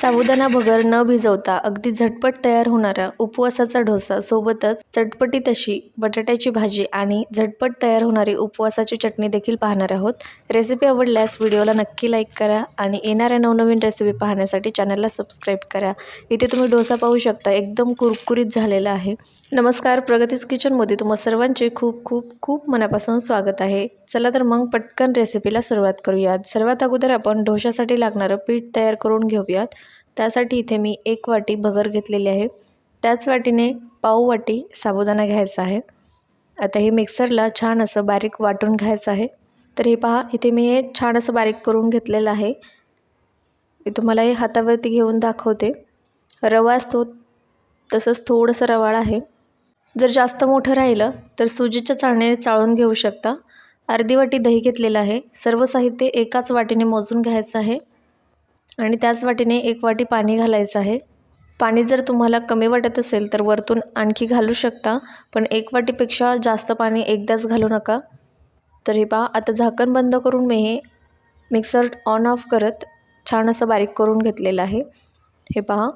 साबुदाणा भगर न भिजवता अगदी झटपट तयार होणारा उपवासाचा डोसा सोबतच चटपटीत अशी बटाट्याची भाजी आणि झटपट तयार होणारी उपवासाची चटणी देखील पाहणार आहोत. रेसिपी आवडल्यास व्हिडिओला नक्की लाईक करा आणि येणाऱ्या नवनवीन रेसिपी पाहण्यासाठी चॅनलला सबस्क्राईब करा. इथे तुम्ही डोसा पाहू शकता एकदम कुरकुरीत झालेला आहे. नमस्कार प्रगतीस किचनमध्ये तुम्हा सर्वांचे खूप खूप खूप मनापासून स्वागत आहे. चला तर मग पटकन रेसिपीला सुरुवात करूयात. सर्वात अगोदर आपण डोशासाठी लागणारं पीठ तयार करून घेऊयात. त्यासाठी इथे मी एक वाटी भगर घेतलेली आहे. त्याच वाटीने पाव वाटी साबुदाणा घ्यायचा आहे. आता हे मिक्सरला छान असं बारीक वाटून घ्यायचं आहे. तर हे पहा इथे मी हे छान असं बारीक करून घेतलेलं आहे. मी तुम्हाला हे हातावरती घेऊन दाखवते. रवा असतो तसंच थोडंसं रवाळ आहे. जर जास्त मोठं राहिलं तर सुजीच्या चाळणीने चाळून घेऊ शकता. अर्धी वाटी दही घेतलेलं आहे. सर्व साहित्य एकाच वाटीने मोजून घ्यायचं आहे आणि त्याच वाटीने एक वाटी पाणी घालायचं आहे. पाणी जर तुम्हाला कमी वाटत असेल तर वरतून आणखी घालू शकता पण एक वाटीपेक्षा जास्त पाणी एकदाच घालू नका. तर हे पहा आता झाकण बंद करून मी हे मिक्सर ऑन ऑफ करत छान असं बारीक करून घेतलेलं आहे. हे पहा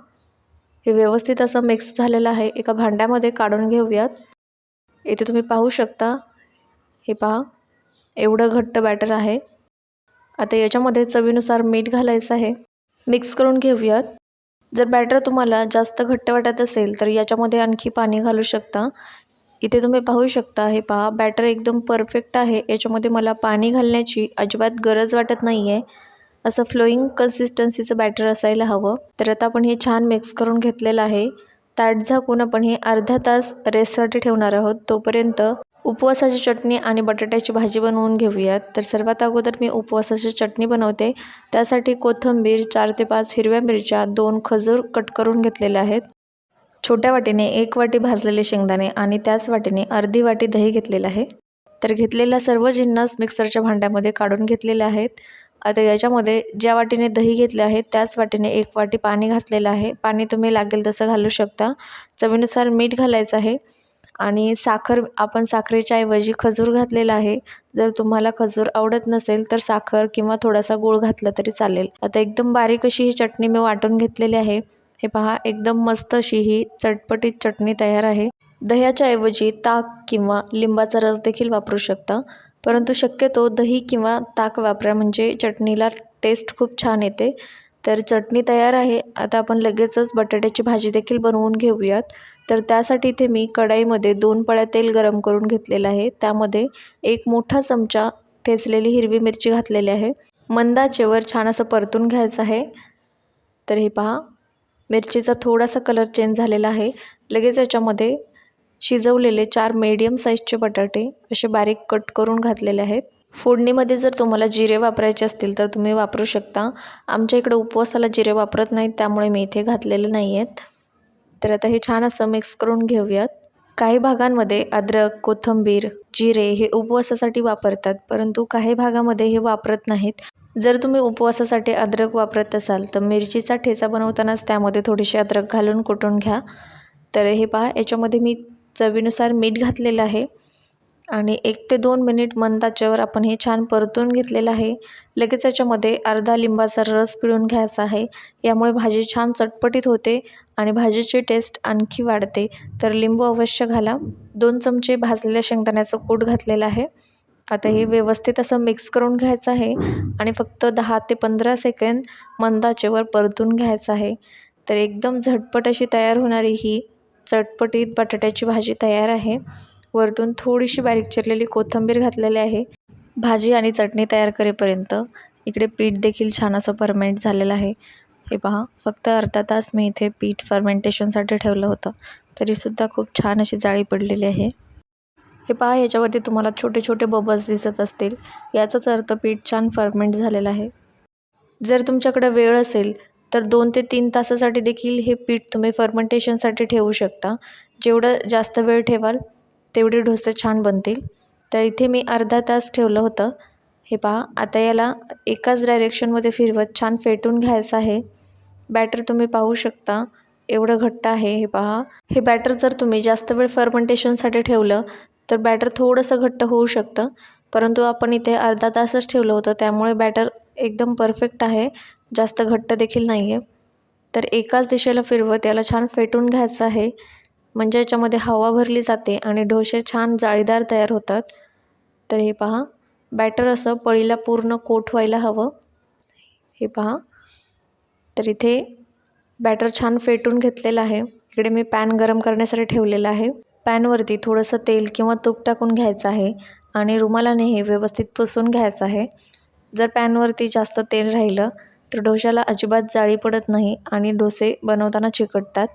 हे व्यवस्थित असं मिक्स झालेलं आहे. एका भांड्यामध्ये काढून घेऊयात. इथे तुम्ही पाहू शकता. हे पहा एवढं घट्ट बॅटर आहे. आता याच्यामध्ये चवीनुसार मीठ घालायचं आहे. मिक्स करून घेऊयात. जर बॅटर तुम्हाला जास्त घट्ट वाटत असेल तर याच्यामध्ये आणखी पाणी घालू शकता. इथे तुम्ही पाहू शकता हे पहा बॅटर एकदम परफेक्ट आहे. याच्यामध्ये मला पाणी घालण्याची अजिबात गरज वाटत नाही आहे असं फ्लोईंग कन्सिस्टन्सीचं बॅटर असायला हवं. तर आता आपण हे छान मिक्स करून घेतलेलं आहे. ताट झाकून आपण हे अर्धा तास रेस्टसाठी ठेवणार आहोत. तोपर्यंत उपवासाची चटणी आणि बटाट्याची भाजी बनवून घेऊयात. तर सर्वात अगोदर मी उपवासाची चटणी बनवते. त्यासाठी कोथिंबीर चार ते पाच हिरव्या मिरच्या दोन खजूर कट करून घेतलेल्या आहेत. छोट्या वाटीने एक वाटी भाजलेले शेंगदाणे आणि त्याच वाटीने अर्धी वाटी दही घेतलेलं आहे. तर घेतलेल्या सर्व जिन्नस मिक्सरच्या भांड्यामध्ये काढून घेतलेले आहेत. आता याच्यामध्ये ज्या वाटीने दही घेतले आहे त्याच वाटीने एक वाटी पाणी घातलेलं आहे. पाणी तुम्ही लागेल तसं घालू शकता. चवीनुसार मीठ घालायचं आहे. आणि साखर आपण साखरेच्या ऐवजी खजूर घातलेला आहे. जर तुम्हाला खजूर आवडत नसेल तर साखर किंवा थोडासा गूळ घातला तरी चालेल. आता एकदम बारीक अशी ही चटणी मी वाटून घेतलेली आहे. हे पहा एकदम मस्त अशी ही चटपटीत चटणी तयार आहे. दह्याच्या ऐवजी ताक किंवा लिंबाचा रस देखील वापरू शकता. परंतु शक्यतो दही किंवा ताक वापरा म्हणजे चटणीला टेस्ट खूप छान येते. तर चटणी तयार आहे. आता आपण लगेचच बटाट्याची भाजी देखील बनवून घेऊयात. तर त्यासाठी इथे मी कढाईमध्ये दोन पळ्या तेल गरम करून घेतलेलं आहे. त्यामध्ये एक मोठा चमचा ठेचलेली हिरवी मिरची घातलेली आहे. मंदाचेवर छान असं परतून घ्यायचं आहे. तर हे पहा मिरचीचा थोडासा कलर चेंज झालेला आहे. लगेच याच्यामध्ये शिजवलेले चार मीडियम साईजचे बटाटे असे बारीक कट करून घातलेले आहेत. फोडणीमध्ये जर तुम्हाला जिरे वापरायचे असतील तर तुम्ही वापरू शकता. आमच्या इकडं उपवासाला जिरे वापरत नाहीत त्यामुळे मी इथे घातलेले नाही आहेत तर आता हे छान असं मिक्स करून घेऊयात. काही भागांमध्ये अद्रक कोथिंबीर जिरे हे उपवासासाठी वापरतात परंतु काही भागामध्ये हे वापरत नाहीत. जर तुम्ही उपवासासाठी अद्रक वापरत असाल तर मिरचीचा ठेचा बनवतानाच त्यामध्ये थोडीशी अद्रक घालून कुटून घ्या. तर हे पहा याच्यामध्ये मी चवीनुसार मीठ घातलेलं आहे. आणि एक ते दोन मिनिट मंद आचेवर आपण हे छान परतून घेतलेलं आहे. लगेच याच्यामध्ये अर्धा लिंबाचा रस पिळून घ्यायचा आहे. यामुळे भाजी छान चटपटीत होते आणि भाजीची टेस्ट आणखी वाढते. तर लिंबू अवश्य घाला. दोन चमचे भाजलेल्या शेंगदाण्याचं कूट घातलेलं आहे. आता हे व्यवस्थित असं मिक्स करून घ्यायचं आहे आणि फक्त दहा ते पंधरा सेकंद मंदाचेवर परतून घ्यायचं आहे. तर एकदम झटपट अशी तयार होणारी ही चटपटीत बटाट्याची भाजी तयार आहे. वरतून थोडीशी बारीक चिरलेली कोथिंबीर घातलेली आहे. भाजी आणि चटणी तयार करेपर्यंत इकडे पीठ देखील छान असं फर्मेंट झालेलं आहे. हे पहा फक्त अर्धा तास मी इथे पीठ फर्मेंटेशनसाठी ठेवलं होतं. तरीसुद्धा खूप छान अशी जाळी पडलेली आहे. हे पहा याच्यावरती तुम्हाला छोटे छोटे बबल्स दिसत असतील. याचाच अर्थ पीठ छान फर्मेंट झालेलं आहे. जर तुमच्याकडे वेळ असेल तर दोन ते तीन तासासाठी देखील हे पीठ तुम्ही फर्मेंटेशनसाठी ठेवू शकता. जेवढं जास्त वेळ ठेवाल तेवढे डोसे छान बनतील. तर इथे मी अर्धा तास ठेवलं होतं. हे पहा आता याला एकाच डायरेक्शनमध्ये फिरवत छान फेटून घ्यायचं आहे. बॅटर तुम्ही पाहू शकता एवढं घट्ट आहे हे पहा. हे बॅटर जर तुम्ही जास्त वेळ फर्मेंटेशनसाठी ठेवलं तर बॅटर थोडंसं घट्ट होऊ शकतं. परंतु आपण इथे अर्धा तासच ठेवलं होतं त्यामुळे बॅटर एकदम परफेक्ट आहे. जास्त घट्ट देखील नाही आहे तर एकाच दिशेला फिरवत याला छान फेटून घ्यायचं आहे. म्हणजे याच्यामध्ये हवा भरली जाते आणि डोसे छान जाळीदार तयार होतात. तर हे पहा बॅटर असं पळीला पूर्ण कोट व्हायला हवं. हे पहा. तर इथे बॅटर छान फेटून घेतलेलं आहे. इकडे मी पॅन गरम करण्यासाठी ठेवलेलं आहे. पॅनवरती थोडंसं तेल किंवा तूप टाकून घ्यायचं आहे आणि रुमालाने हे व्यवस्थित पुसून घ्यायचं आहे. जर पॅनवरती जास्त तेल राहिलं तर डोशाला अजिबात जाळी पडत नाही आणि डोसे बनवताना चिकटतात.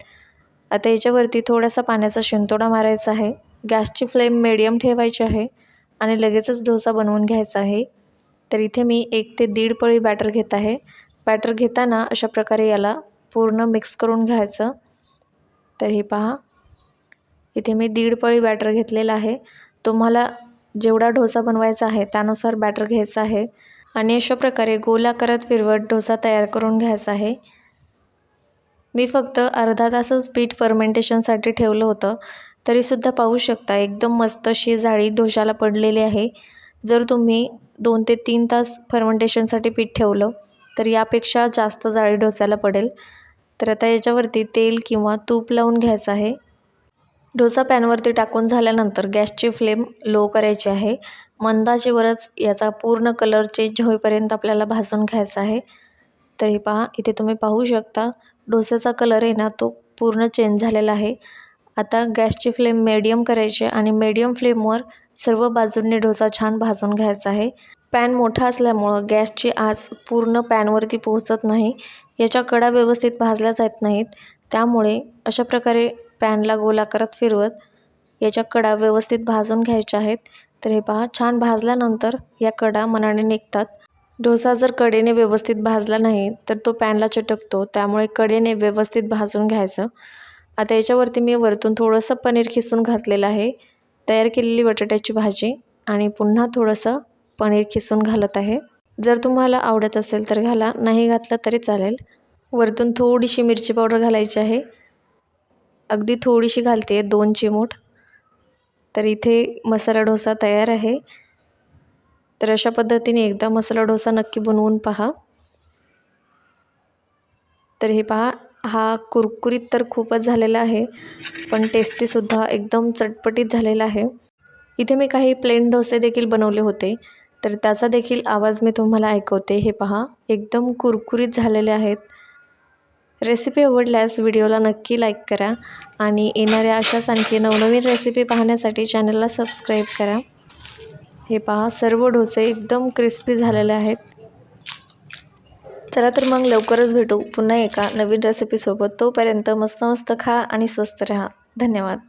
आता याच्यावरती थोडासा पाण्याचा शिंतोडा मारायचा आहे. गॅसची फ्लेम मिडियम ठेवायची आहे आणि लगेचच डोसा बनवून घ्यायचा आहे. तर इथे मी एक ते दीड पळी बॅटर घेत आहे. बॅटर घेताना अशा प्रकारे याला पूर्ण मिक्स करून घ्यायचं. तर हे पहा. इथे मी दीड पळी बॅटर घेतलेलं आहे. तुम्हाला जेवढा डोसा बनवायचा आहे त्यानुसार बॅटर घ्यायचं आहे. आणि अशा प्रकारे गोलाकारात फिरवत डोसा तयार करून घ्यायचा आहे. मी फक्त अर्धा तासच पीठ फर्मेंटेशनसाठी ठेवलं होतं. तरीसुद्धा पाहू शकता एकदम मस्त अशी जाळी डोशाला पडलेली आहे. जर तुम्ही दोन ते तीन तास फर्मेंटेशनसाठी पीठ ठेवलं तर यापेक्षा जास्त जाळी डोस्याला पडेल. तर आता याच्यावरती तेल किंवा तूप लावून घ्यायचं आहे. डोसा पॅनवरती टाकून झाल्यानंतर गॅसची फ्लेम लो करायची आहे. मंदाचेवरच याचा पूर्ण कलर चेंज होईपर्यंत आपल्याला भाजून घ्यायचा आहे. तरी पहा इथे तुम्ही पाहू शकता डोस्याचा कलर आहे ना तो पूर्ण चेंज झालेला आहे. आता गॅसची फ्लेम मीडियम करायची आणि मीडियम फ्लेमवर सर्व बाजूंनी डोसा छान भाजून घ्यायचा आहे. पॅन मोठा असल्यामुळं गॅसची आच पूर्ण पॅनवरती पोहोचत नाही. याच्या कडा व्यवस्थित भाजल्या जात नाहीत. त्यामुळे अशा प्रकारे पॅनला गोलाकारात फिरवत याच्या कडा व्यवस्थित भाजून घ्यायच्या आहेत. तर हे पहा छान भाजल्यानंतर या कडा मनाने निघतात. डोसा जर कडेने व्यवस्थित भाजला नाही तर तो पॅनला चटकतो. त्यामुळे कडेने व्यवस्थित भाजून घ्यायचं. आता याच्यावरती मी वरतून थोडंसं पनीर खिसून घातलेलं आहे. तयार केलेली बटाट्याची भाजी आणि पुन्हा थोडंसं पनीर खिसून घालत आहे. जर तुम्हाला आवडत असेल तर घाला नाही घातलं तरी चालेल. वरतून थोडीशी मिरची पावडर घालायची आहे. अगदी थोडीशी घालते आहे दोन चिमूट. तर इथे मसाला डोसा तयार आहे. तर अशा पद्धतीने एकदा मसाला डोसा नक्की बनवून पहा. तर हे पहा हा कुरकुरीत तर खूपच झालेला आहे पण टेस्टीसुद्धा एकदम चटपटीत झालेला आहे. इथे मी काही प्लेन डोसे देखील बनवले होते तर त्याचा देखील आवाज मी तुम्हाला ऐकवते. हे पहा एकदम कुरकुरीत झालेले आहेत. रेसिपी आवडल्यास व्हिडिओला नक्की लाईक करा आणि येणाऱ्या अशाच आणखी नवनवीन रेसिपी पाहण्यासाठी चॅनलला सबस्क्राईब करा. हे पहा सर्व डोसे एकदम क्रिस्पी झालेले आहेत. चला तर मग लवकरच भेटू पुन्हा एका नवीन रेसिपीसोबत तोपर्यंत मस्त मस्त खा आणि स्वस्त राहा. धन्यवाद.